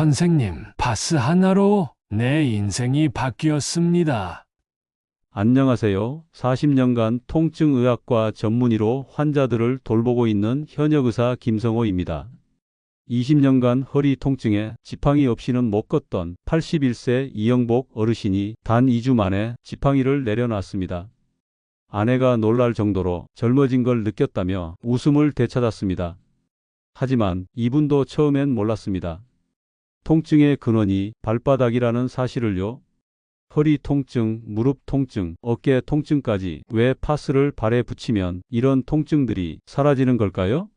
선생님, 파스 하나로 내 인생이 바뀌었습니다. 안녕하세요. 40년간 통증의학과 전문의로 환자들을 돌보고 있는 현역 의사 김성호입니다. 20년간 허리 통증에 지팡이 없이는 못 걷던 81세 이영복 어르신이 단 2주 만에 지팡이를 내려놨습니다. 아내가 놀랄 정도로 젊어진 걸 느꼈다며 웃음을 되찾았습니다. 하지만 이분도 처음엔 몰랐습니다. 통증의 근원이 발바닥이라는 사실을요. 허리 통증, 무릎 통증, 어깨 통증까지 왜 파스를 발에 붙이면 이런 통증들이 사라지는 걸까요?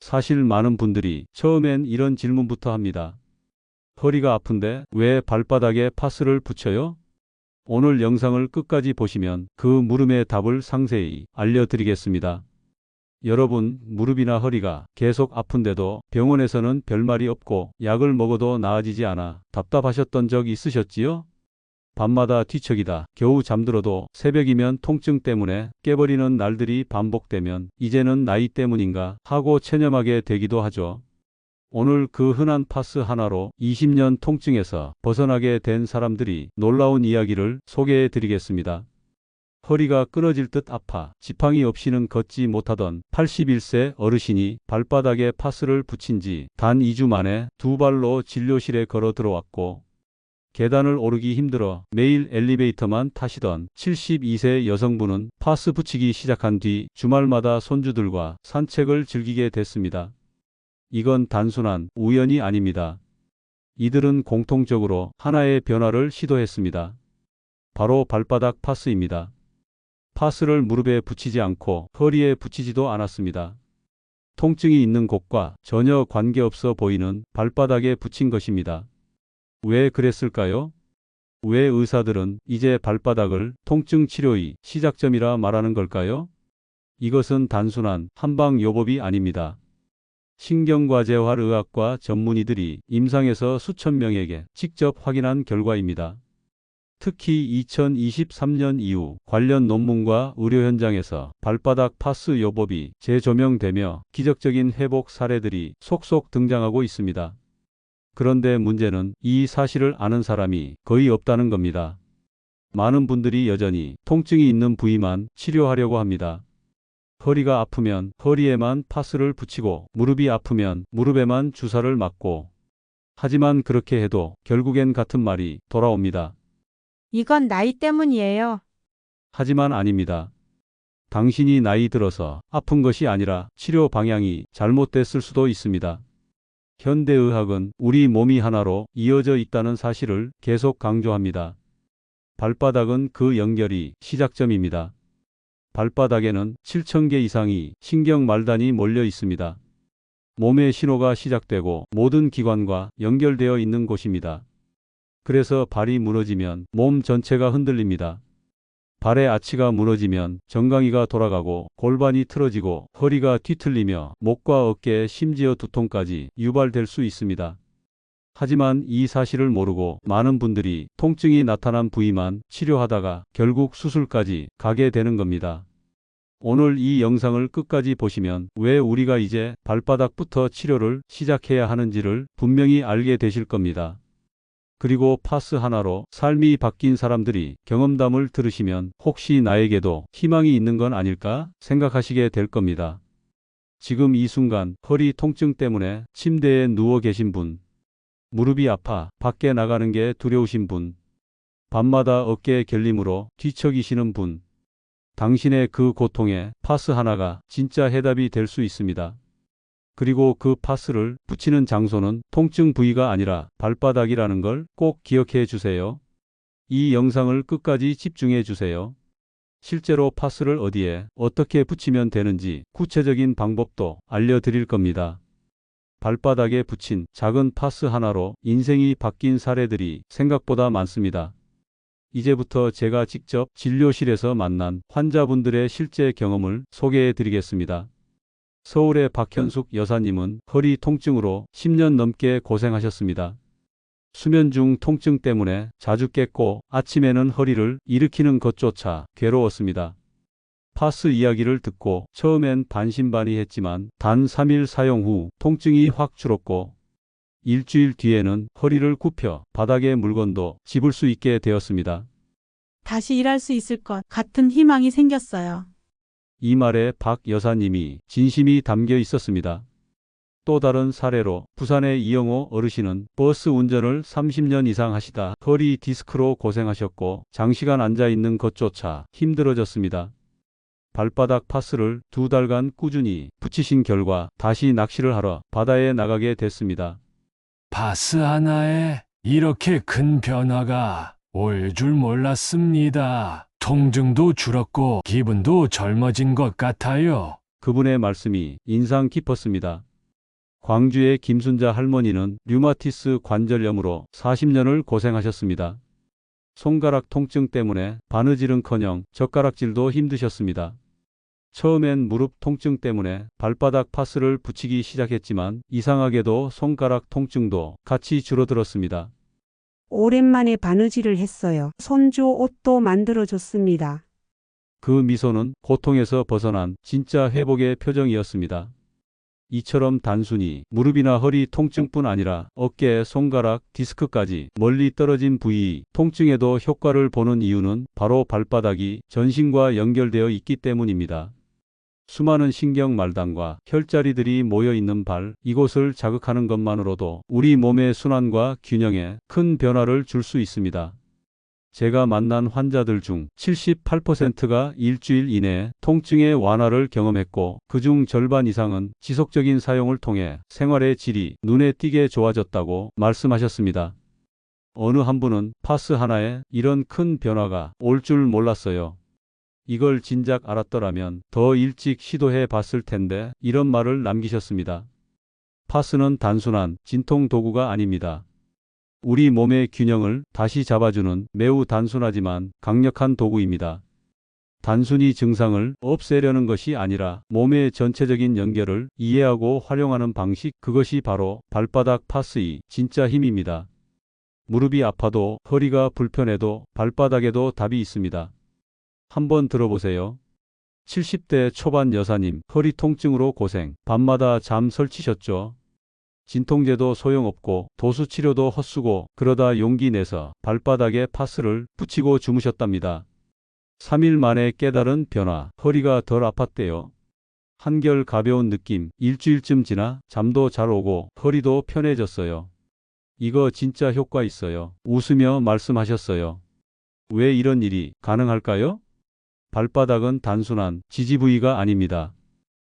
사실 많은 분들이 처음엔 이런 질문부터 합니다. 허리가 아픈데 왜 발바닥에 파스를 붙여요? 오늘 영상을 끝까지 보시면 그 물음의 답을 상세히 알려드리겠습니다. 여러분, 무릎이나 허리가 계속 아픈데도 병원에서는 별말이 없고 약을 먹어도 나아지지 않아 답답하셨던 적 있으셨지요? 밤마다 뒤척이다 겨우 잠들어도 새벽이면 통증 때문에 깨버리는 날들이 반복되면 이제는 나이 때문인가 하고 체념하게 되기도 하죠. 오늘 그 흔한 파스 하나로 20년 통증에서 벗어나게 된 사람들이 놀라운 이야기를 소개해 드리겠습니다. 허리가 끊어질 듯 아파 지팡이 없이는 걷지 못하던 81세 어르신이 발바닥에 파스를 붙인 지 단 2주 만에 두 발로 진료실에 걸어 들어왔고 계단을 오르기 힘들어 매일 엘리베이터만 타시던 72세 여성분은 파스 붙이기 시작한 뒤 주말마다 손주들과 산책을 즐기게 됐습니다. 이건 단순한 우연이 아닙니다. 이들은 공통적으로 하나의 변화를 시도했습니다. 바로 발바닥 파스입니다. 파스를 무릎에 붙이지 않고 허리에 붙이지도 않았습니다. 통증이 있는 곳과 전혀 관계없어 보이는 발바닥에 붙인 것입니다. 왜 그랬을까요? 왜 의사들은 이제 발바닥을 통증 치료의 시작점이라 말하는 걸까요? 이것은 단순한 한방요법이 아닙니다. 신경과재활의학과 전문의들이 임상에서 수천 명에게 직접 확인한 결과입니다. 특히 2023년 이후 관련 논문과 의료 현장에서 발바닥 파스 요법이 재조명되며 기적적인 회복 사례들이 속속 등장하고 있습니다. 그런데 문제는 이 사실을 아는 사람이 거의 없다는 겁니다. 많은 분들이 여전히 통증이 있는 부위만 치료하려고 합니다. 허리가 아프면 허리에만 파스를 붙이고 무릎이 아프면 무릎에만 주사를 맞고 하지만 그렇게 해도 결국엔 같은 말이 돌아옵니다. 이건 나이 때문이에요. 하지만 아닙니다. 당신이 나이 들어서 아픈 것이 아니라 치료 방향이 잘못됐을 수도 있습니다. 현대의학은 우리 몸이 하나로 이어져 있다는 사실을 계속 강조합니다. 발바닥은 그 연결이 시작점입니다. 발바닥에는 7,000개 이상이 신경 말단이 몰려 있습니다. 몸의 신호가 시작되고 모든 기관과 연결되어 있는 곳입니다. 그래서 발이 무너지면 몸 전체가 흔들립니다. 발의 아치가 무너지면 정강이가 돌아가고 골반이 틀어지고 허리가 뒤틀리며 목과 어깨 심지어 두통까지 유발될 수 있습니다. 하지만 이 사실을 모르고 많은 분들이 통증이 나타난 부위만 치료하다가 결국 수술까지 가게 되는 겁니다. 오늘 이 영상을 끝까지 보시면 왜 우리가 이제 발바닥부터 치료를 시작해야 하는지를 분명히 알게 되실 겁니다. 그리고 파스 하나로 삶이 바뀐 사람들이 경험담을 들으시면 혹시 나에게도 희망이 있는 건 아닐까 생각하시게 될 겁니다. 지금 이 순간 허리 통증 때문에 침대에 누워 계신 분, 무릎이 아파 밖에 나가는 게 두려우신 분, 밤마다 어깨 결림으로 뒤척이시는 분, 당신의 그 고통에 파스 하나가 진짜 해답이 될 수 있습니다. 그리고 그 파스를 붙이는 장소는 통증 부위가 아니라 발바닥이라는 걸 꼭 기억해 주세요. 이 영상을 끝까지 집중해 주세요. 실제로 파스를 어디에 어떻게 붙이면 되는지 구체적인 방법도 알려드릴 겁니다. 발바닥에 붙인 작은 파스 하나로 인생이 바뀐 사례들이 생각보다 많습니다. 이제부터 제가 직접 진료실에서 만난 환자분들의 실제 경험을 소개해 드리겠습니다. 서울의 박현숙 여사님은 허리 통증으로 10년 넘게 고생하셨습니다. 수면 중 통증 때문에 자주 깼고 아침에는 허리를 일으키는 것조차 괴로웠습니다. 파스 이야기를 듣고 처음엔 반신반의했지만 단 3일 사용 후 통증이 확 줄었고 일주일 뒤에는 허리를 굽혀 바닥에 물건도 집을 수 있게 되었습니다. 다시 일할 수 있을 것 같은 희망이 생겼어요. 이 말에 박 여사님이 진심이 담겨 있었습니다. 또 다른 사례로 부산의 이영호 어르신은 버스 운전을 30년 이상 하시다 허리 디스크로 고생하셨고 장시간 앉아 있는 것조차 힘들어졌습니다. 발바닥 파스를 두 달간 꾸준히 붙이신 결과 다시 낚시를 하러 바다에 나가게 됐습니다. 파스 하나에 이렇게 큰 변화가 올 줄 몰랐습니다. 통증도 줄었고 기분도 젊어진 것 같아요. 그분의 말씀이 인상 깊었습니다. 광주의 김순자 할머니는 류마티스 관절염으로 40년을 고생하셨습니다. 손가락 통증 때문에 바느질은커녕 젓가락질도 힘드셨습니다. 처음엔 무릎 통증 때문에 발바닥 파스를 붙이기 시작했지만 이상하게도 손가락 통증도 같이 줄어들었습니다. 오랜만에 바느질을 했어요. 손주 옷도 만들어줬습니다. 그 미소는 고통에서 벗어난 진짜 회복의 표정이었습니다. 이처럼 단순히 무릎이나 허리 통증뿐 아니라 어깨, 손가락, 디스크까지 멀리 떨어진 부위 통증에도 효과를 보는 이유는 바로 발바닥이 전신과 연결되어 있기 때문입니다. 수많은 신경 말단과 혈자리들이 모여 있는 발, 이곳을 자극하는 것만으로도 우리 몸의 순환과 균형에 큰 변화를 줄 수 있습니다. 제가 만난 환자들 중 78%가 일주일 이내에 통증의 완화를 경험했고 그중 절반 이상은 지속적인 사용을 통해 생활의 질이 눈에 띄게 좋아졌다고 말씀하셨습니다. 어느 한 분은 파스 하나에 이런 큰 변화가 올 줄 몰랐어요. 이걸 진작 알았더라면 더 일찍 시도해 봤을 텐데 이런 말을 남기셨습니다. 파스는 단순한 진통 도구가 아닙니다. 우리 몸의 균형을 다시 잡아주는 매우 단순하지만 강력한 도구입니다. 단순히 증상을 없애려는 것이 아니라 몸의 전체적인 연결을 이해하고 활용하는 방식, 그것이 바로 발바닥 파스의 진짜 힘입니다. 무릎이 아파도 허리가 불편해도 발바닥에도 답이 있습니다. 한번 들어보세요. 70대 초반 여사님, 허리 통증으로 고생, 밤마다 잠 설치셨죠? 진통제도 소용없고 도수 치료도 헛수고 그러다 용기 내서 발바닥에 파스를 붙이고 주무셨답니다. 3일 만에 깨달은 변화, 허리가 덜 아팠대요. 한결 가벼운 느낌, 일주일쯤 지나 잠도 잘 오고 허리도 편해졌어요. 이거 진짜 효과 있어요. 웃으며 말씀하셨어요. 왜 이런 일이 가능할까요? 발바닥은 단순한 지지 부위가 아닙니다.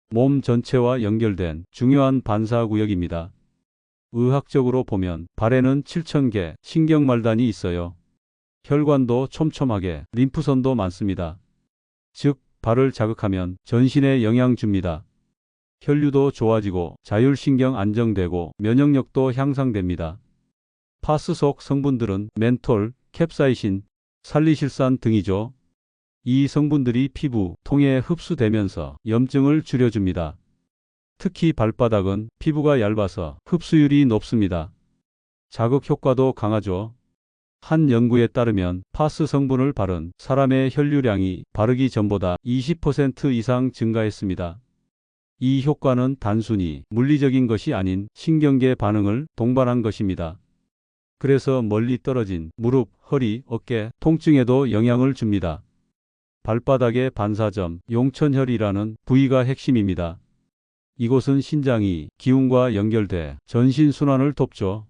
몸 전체와 연결된 중요한 반사 구역입니다. 의학적으로 보면 발에는 7,000개 신경말단이 있어요. 혈관도 촘촘하게, 림프선도 많습니다. 즉, 발을 자극하면 전신에 영향 줍니다. 혈류도 좋아지고 자율신경 안정되고 면역력도 향상됩니다. 파스 속 성분들은 멘톨, 캡사이신, 살리실산 등이죠. 이 성분들이 피부, 통에 흡수되면서 염증을 줄여줍니다. 특히 발바닥은 피부가 얇아서 흡수율이 높습니다. 자극 효과도 강하죠. 한 연구에 따르면 파스 성분을 바른 사람의 혈류량이 바르기 전보다 20% 이상 증가했습니다. 이 효과는 단순히 물리적인 것이 아닌 신경계 반응을 동반한 것입니다. 그래서 멀리 떨어진 무릎, 허리, 어깨 통증에도 영향을 줍니다. 발바닥의 반사점, 용천혈이라는 부위가 핵심입니다. 이곳은 신장이 기운과 연결돼 전신 순환을 돕죠.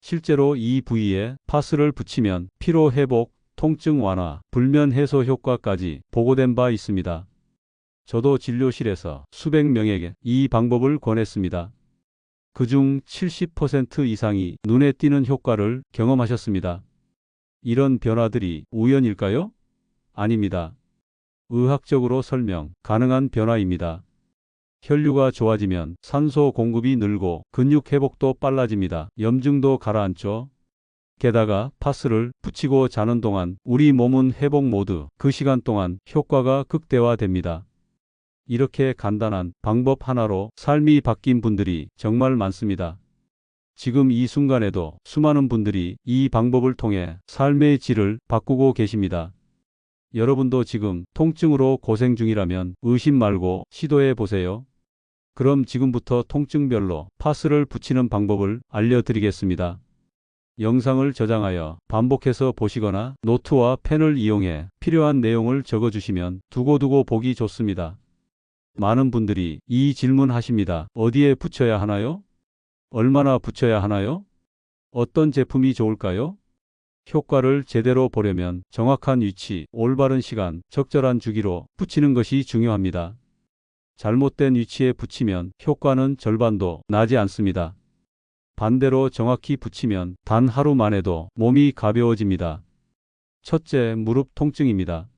실제로 이 부위에 파스를 붙이면 피로 회복, 통증 완화, 불면 해소 효과까지 보고된 바 있습니다. 저도 진료실에서 수백 명에게 이 방법을 권했습니다. 그중 70% 이상이 눈에 띄는 효과를 경험하셨습니다. 이런 변화들이 우연일까요? 아닙니다. 의학적으로 설명 가능한 변화입니다. 혈류가 좋아지면 산소 공급이 늘고 근육 회복도 빨라집니다. 염증도 가라앉죠. 게다가 파스를 붙이고 자는 동안 우리 몸은 회복 모드 그 시간 동안 효과가 극대화됩니다. 이렇게 간단한 방법 하나로 삶이 바뀐 분들이 정말 많습니다. 지금 이 순간에도 수많은 분들이 이 방법을 통해 삶의 질을 바꾸고 계십니다. 여러분도 지금 통증으로 고생 중이라면 의심 말고 시도해 보세요. 그럼 지금부터 통증별로 파스를 붙이는 방법을 알려드리겠습니다. 영상을 저장하여 반복해서 보시거나 노트와 펜을 이용해 필요한 내용을 적어주시면 두고두고 보기 좋습니다. 많은 분들이 이 질문 하십니다. 어디에 붙여야 하나요? 얼마나 붙여야 하나요? 어떤 제품이 좋을까요? 효과를 제대로 보려면 정확한 위치, 올바른 시간, 적절한 주기로 붙이는 것이 중요합니다. 잘못된 위치에 붙이면 효과는 절반도 나지 않습니다. 반대로 정확히 붙이면 단 하루 만에도 몸이 가벼워집니다. 첫째, 무릎 통증입니다.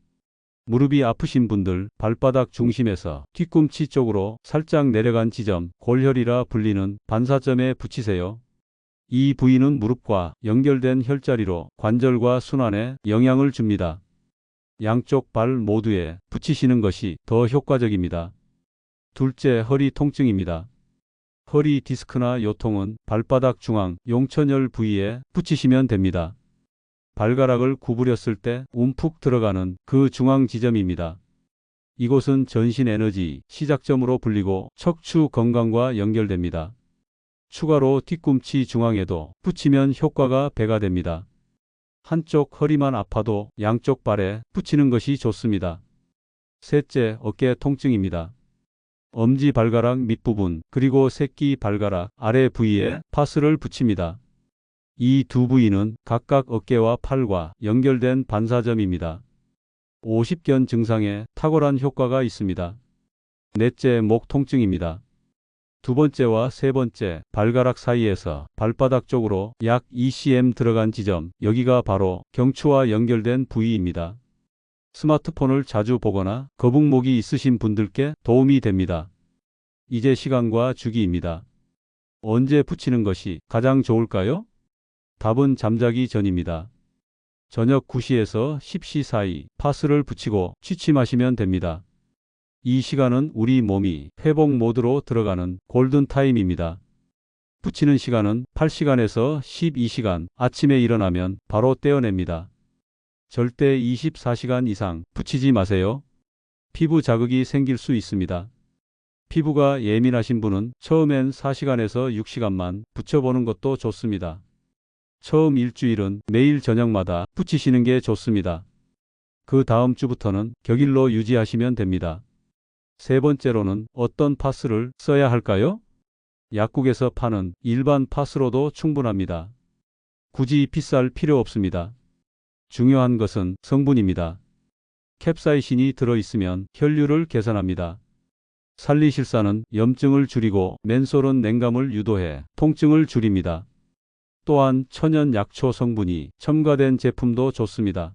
무릎이 아프신 분들 발바닥 중심에서 뒤꿈치 쪽으로 살짝 내려간 지점, 골혈이라 불리는 반사점에 붙이세요. 이 부위는 무릎과 연결된 혈자리로 관절과 순환에 영향을 줍니다. 양쪽 발 모두에 붙이시는 것이 더 효과적입니다. 둘째, 허리 통증입니다. 허리 디스크나 요통은 발바닥 중앙 용천혈 부위에 붙이시면 됩니다. 발가락을 구부렸을 때 움푹 들어가는 그 중앙 지점입니다. 이곳은 전신 에너지 시작점으로 불리고 척추 건강과 연결됩니다. 추가로 뒤꿈치 중앙에도 붙이면 효과가 배가 됩니다. 한쪽 허리만 아파도 양쪽 발에 붙이는 것이 좋습니다. 셋째, 어깨 통증입니다. 엄지 발가락 밑부분 그리고 새끼 발가락 아래 부위에 파스를 붙입니다. 이 두 부위는 각각 어깨와 팔과 연결된 반사점입니다. 50견 증상에 탁월한 효과가 있습니다. 넷째, 목 통증입니다. 두 번째와 세 번째 발가락 사이에서 발바닥 쪽으로 약 2cm 들어간 지점, 여기가 바로 경추와 연결된 부위입니다. 스마트폰을 자주 보거나 거북목이 있으신 분들께 도움이 됩니다. 이제 시간과 주기입니다. 언제 붙이는 것이 가장 좋을까요? 답은 잠자기 전입니다. 저녁 9시에서 10시 사이 파스를 붙이고 취침하시면 됩니다. 이 시간은 우리 몸이 회복 모드로 들어가는 골든 타임입니다. 붙이는 시간은 8시간에서 12시간, 아침에 일어나면 바로 떼어냅니다. 절대 24시간 이상 붙이지 마세요. 피부 자극이 생길 수 있습니다. 피부가 예민하신 분은 처음엔 4시간에서 6시간만 붙여보는 것도 좋습니다. 처음 일주일은 매일 저녁마다 붙이시는 게 좋습니다. 그 다음 주부터는 격일로 유지하시면 됩니다. 세 번째로는 어떤 파스를 써야 할까요? 약국에서 파는 일반 파스로도 충분합니다. 굳이 비쌀 필요 없습니다. 중요한 것은 성분입니다. 캡사이신이 들어있으면 혈류를 개선합니다. 살리실사는 염증을 줄이고 맨솔은 냉감을 유도해 통증을 줄입니다. 또한 천연 약초 성분이 첨가된 제품도 좋습니다.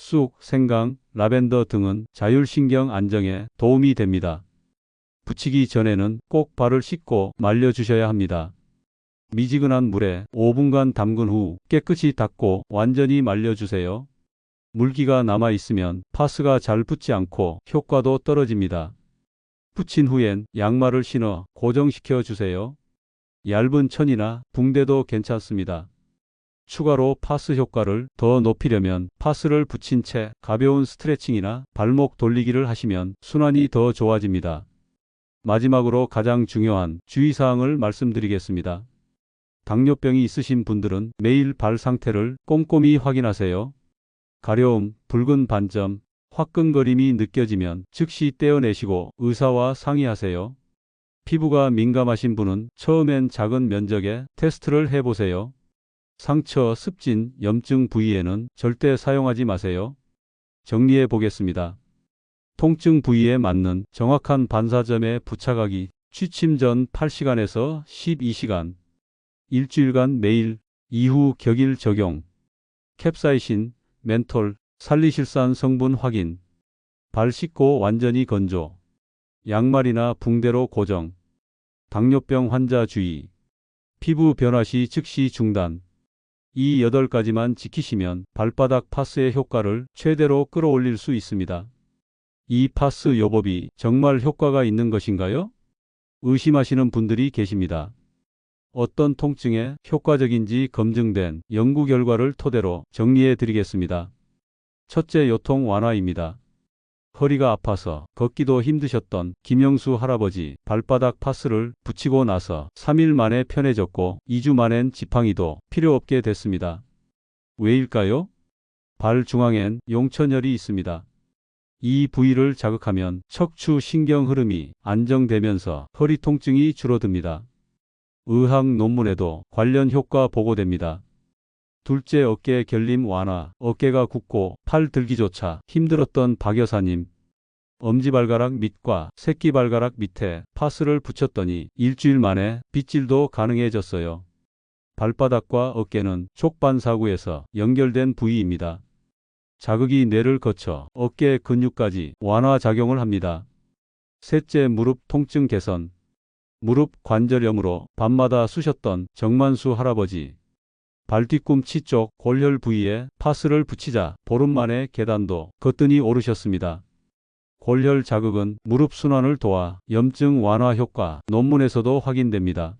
쑥, 생강, 라벤더 등은 자율신경 안정에 도움이 됩니다. 붙이기 전에는 꼭 발을 씻고 말려주셔야 합니다. 미지근한 물에 5분간 담근 후 깨끗이 닦고 완전히 말려주세요. 물기가 남아있으면 파스가 잘 붙지 않고 효과도 떨어집니다. 붙인 후엔 양말을 신어 고정시켜 주세요. 얇은 천이나 붕대도 괜찮습니다. 추가로 파스 효과를 더 높이려면 파스를 붙인 채 가벼운 스트레칭이나 발목 돌리기를 하시면 순환이 더 좋아집니다. 마지막으로 가장 중요한 주의사항을 말씀드리겠습니다. 당뇨병이 있으신 분들은 매일 발 상태를 꼼꼼히 확인하세요. 가려움, 붉은 반점, 화끈거림이 느껴지면 즉시 떼어내시고 의사와 상의하세요. 피부가 민감하신 분은 처음엔 작은 면적의 테스트를 해보세요. 상처, 습진, 염증 부위에는 절대 사용하지 마세요. 정리해 보겠습니다. 통증 부위에 맞는 정확한 반사점에 부착하기 취침 전 8시간에서 12시간 일주일간 매일 이후 격일 적용. 캡사이신, 멘톨, 살리실산 성분 확인. 발 씻고 완전히 건조. 양말이나 붕대로 고정. 당뇨병 환자 주의. 피부 변화 시 즉시 중단 이 8가지만 지키시면 발바닥 파스의 효과를 최대로 끌어올릴 수 있습니다. 이 파스 요법이 정말 효과가 있는 것인가요? 의심하시는 분들이 계십니다. 어떤 통증에 효과적인지 검증된 연구 결과를 토대로 정리해 드리겠습니다. 첫째 요통 완화입니다. 허리가 아파서 걷기도 힘드셨던 김영수 할아버지 발바닥 파스를 붙이고 나서 3일 만에 편해졌고 2주 만엔 지팡이도 필요 없게 됐습니다. 왜일까요? 발 중앙엔 용천혈이 있습니다. 이 부위를 자극하면 척추 신경 흐름이 안정되면서 허리 통증이 줄어듭니다. 의학 논문에도 관련 효과 보고됩니다. 둘째 어깨 결림 완화, 어깨가 굽고 팔 들기조차 힘들었던 박 여사님. 엄지발가락 밑과 새끼발가락 밑에 파스를 붙였더니 일주일 만에 빗질도 가능해졌어요. 발바닥과 어깨는 촉반사구에서 연결된 부위입니다. 자극이 뇌를 거쳐 어깨 근육까지 완화 작용을 합니다. 셋째 무릎 통증 개선. 무릎 관절염으로 밤마다 쑤셨던 정만수 할아버지. 발뒤꿈치 쪽 골혈 부위에 파스를 붙이자 보름 만에 계단도 거뜬히 오르셨습니다. 골혈 자극은 무릎 순환을 도와 염증 완화 효과 논문에서도 확인됩니다.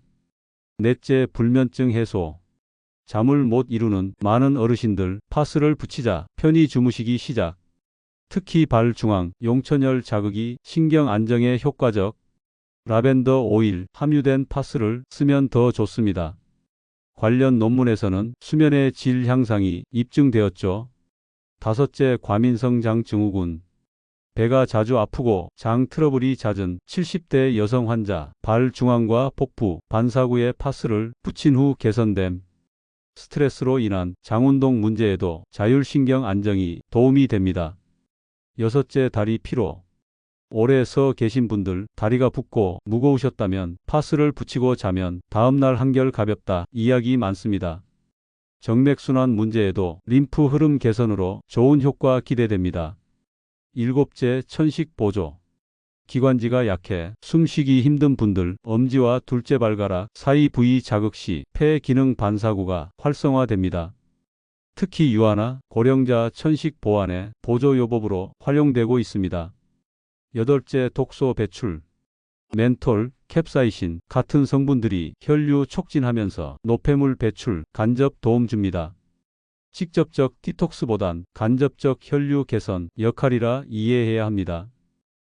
넷째 불면증 해소. 잠을 못 이루는 많은 어르신들 파스를 붙이자 편히 주무시기 시작. 특히 발 중앙 용천혈 자극이 신경 안정에 효과적. 라벤더 오일 함유된 파스를 쓰면 더 좋습니다. 관련 논문에서는 수면의 질 향상이 입증되었죠. 다섯째 과민성 장 증후군. 배가 자주 아프고 장 트러블이 잦은 70대 여성 환자 발 중앙과 복부 반사구에 파스를 붙인 후 개선됨. 스트레스로 인한 장운동 문제에도 자율신경 안정이 도움이 됩니다. 여섯째 다리 피로. 오래 서 계신 분들 다리가 붓고 무거우셨다면 파스를 붙이고 자면 다음날 한결 가볍다 이야기 많습니다. 정맥순환 문제에도 림프 흐름 개선으로 좋은 효과 기대됩니다. 일곱째 천식 보조. 기관지가 약해 숨쉬기 힘든 분들 엄지와 둘째 발가락 사이 부위 자극 시 폐 기능 반사구가 활성화됩니다. 특히 유아나 고령자 천식 보완에 보조 요법으로 활용되고 있습니다. 여덟째 독소 배출. 멘톨, 캡사이신 같은 성분들이 혈류 촉진하면서 노폐물 배출, 간접 도움 줍니다. 직접적 디톡스보단 간접적 혈류 개선 역할이라 이해해야 합니다.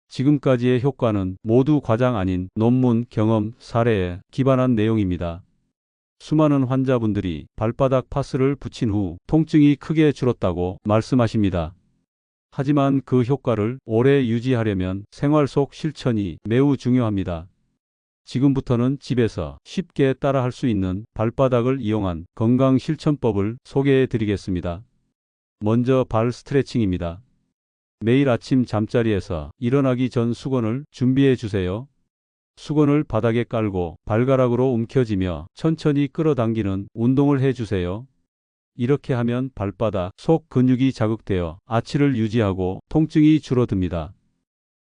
지금까지의 효과는 모두 과장 아닌 논문, 경험, 사례에 기반한 내용입니다. 수많은 환자분들이 발바닥 파스를 붙인 후 통증이 크게 줄었다고 말씀하십니다. 하지만 그 효과를 오래 유지하려면 생활 속 실천이 매우 중요합니다. 지금부터는 집에서 쉽게 따라할 수 있는 발바닥을 이용한 건강 실천법을 소개해 드리겠습니다. 먼저 발 스트레칭입니다. 매일 아침 잠자리에서 일어나기 전 수건을 준비해 주세요. 수건을 바닥에 깔고 발가락으로 움켜쥐며 천천히 끌어당기는 운동을 해 주세요. 이렇게 하면 발바닥, 속 근육이 자극되어 아치를 유지하고 통증이 줄어듭니다.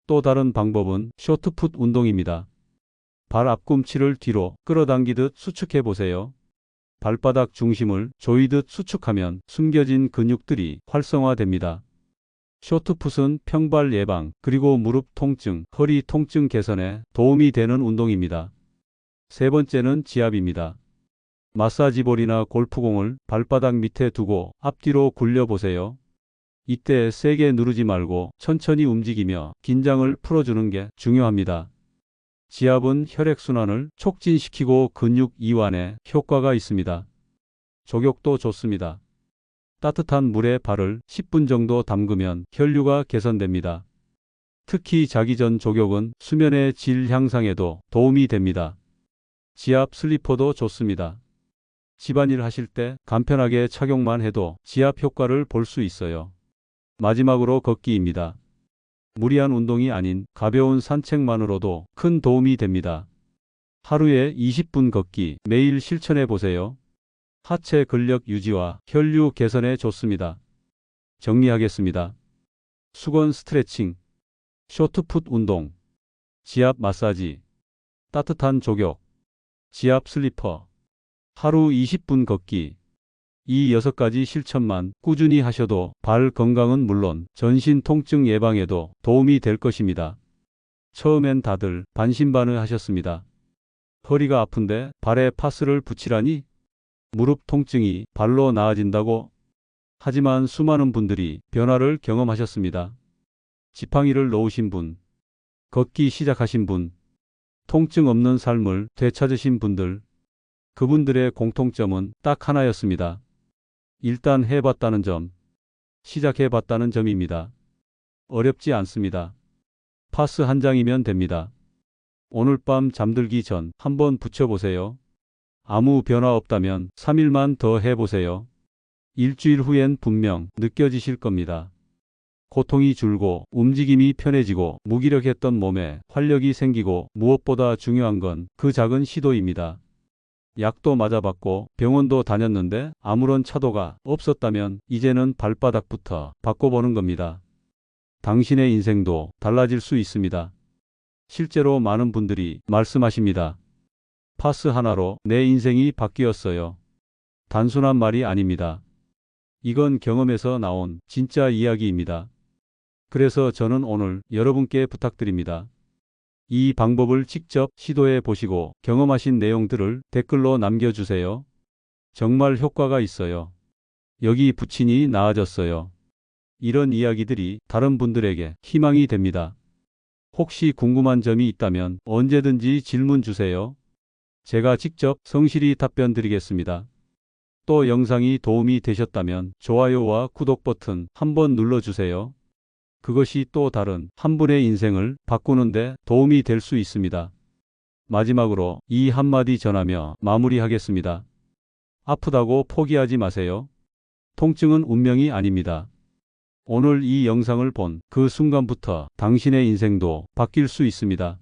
또 다른 방법은 쇼트풋 운동입니다. 발 앞꿈치를 뒤로 끌어당기듯 수축해 보세요. 발바닥 중심을 조이듯 수축하면 숨겨진 근육들이 활성화됩니다. 쇼트풋은 평발 예방 그리고 무릎 통증, 허리 통증 개선에 도움이 되는 운동입니다. 세 번째는 지압입니다. 마사지볼이나 골프공을 발바닥 밑에 두고 앞뒤로 굴려보세요. 이때 세게 누르지 말고 천천히 움직이며 긴장을 풀어주는 게 중요합니다. 지압은 혈액순환을 촉진시키고 근육 이완에 효과가 있습니다. 족욕도 좋습니다. 따뜻한 물에 발을 10분 정도 담그면 혈류가 개선됩니다. 특히 자기 전 족욕은 수면의 질 향상에도 도움이 됩니다. 지압 슬리퍼도 좋습니다. 집안일 하실 때 간편하게 착용만 해도 지압 효과를 볼 수 있어요. 마지막으로 걷기입니다. 무리한 운동이 아닌 가벼운 산책만으로도 큰 도움이 됩니다. 하루에 20분 걷기 매일 실천해 보세요. 하체 근력 유지와 혈류 개선에 좋습니다. 정리하겠습니다. 수건 스트레칭, 쇼트풋 운동, 지압 마사지, 따뜻한 족욕, 지압 슬리퍼, 하루 20분 걷기. 이 6가지 실천만 꾸준히 하셔도 발 건강은 물론 전신 통증 예방에도 도움이 될 것입니다. 처음엔 다들 반신반의 하셨습니다. 허리가 아픈데 발에 파스를 붙이라니? 무릎 통증이 발로 나아진다고? 하지만 수많은 분들이 변화를 경험하셨습니다. 지팡이를 놓으신 분, 걷기 시작하신 분, 통증 없는 삶을 되찾으신 분들, 그분들의 공통점은 딱 하나였습니다. 일단 해봤다는 점, 시작해봤다는 점입니다. 어렵지 않습니다. 파스 한 장이면 됩니다. 오늘 밤 잠들기 전 한번 붙여보세요. 아무 변화 없다면 3일만 더 해보세요. 일주일 후엔 분명 느껴지실 겁니다. 고통이 줄고 움직임이 편해지고 무기력했던 몸에 활력이 생기고 무엇보다 중요한 건 그 작은 시도입니다. 약도 맞아봤고 병원도 다녔는데 아무런 차도가 없었다면 이제는 발바닥부터 바꿔보는 겁니다. 당신의 인생도 달라질 수 있습니다. 실제로 많은 분들이 말씀하십니다. 파스 하나로 내 인생이 바뀌었어요. 단순한 말이 아닙니다. 이건 경험에서 나온 진짜 이야기입니다. 그래서 저는 오늘 여러분께 부탁드립니다. 이 방법을 직접 시도해 보시고 경험하신 내용들을 댓글로 남겨주세요. 정말 효과가 있어요. 여기 붙이니 나아졌어요. 이런 이야기들이 다른 분들에게 희망이 됩니다. 혹시 궁금한 점이 있다면 언제든지 질문 주세요. 제가 직접 성실히 답변 드리겠습니다. 또 영상이 도움이 되셨다면 좋아요와 구독 버튼 한번 눌러주세요. 그것이 또 다른 한 분의 인생을 바꾸는데 도움이 될 수 있습니다. 마지막으로 이 한마디 전하며 마무리하겠습니다. 아프다고 포기하지 마세요. 통증은 운명이 아닙니다. 오늘 이 영상을 본 그 순간부터 당신의 인생도 바뀔 수 있습니다.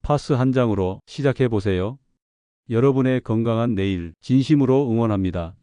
파스 한 장으로 시작해 보세요. 여러분의 건강한 내일 진심으로 응원합니다.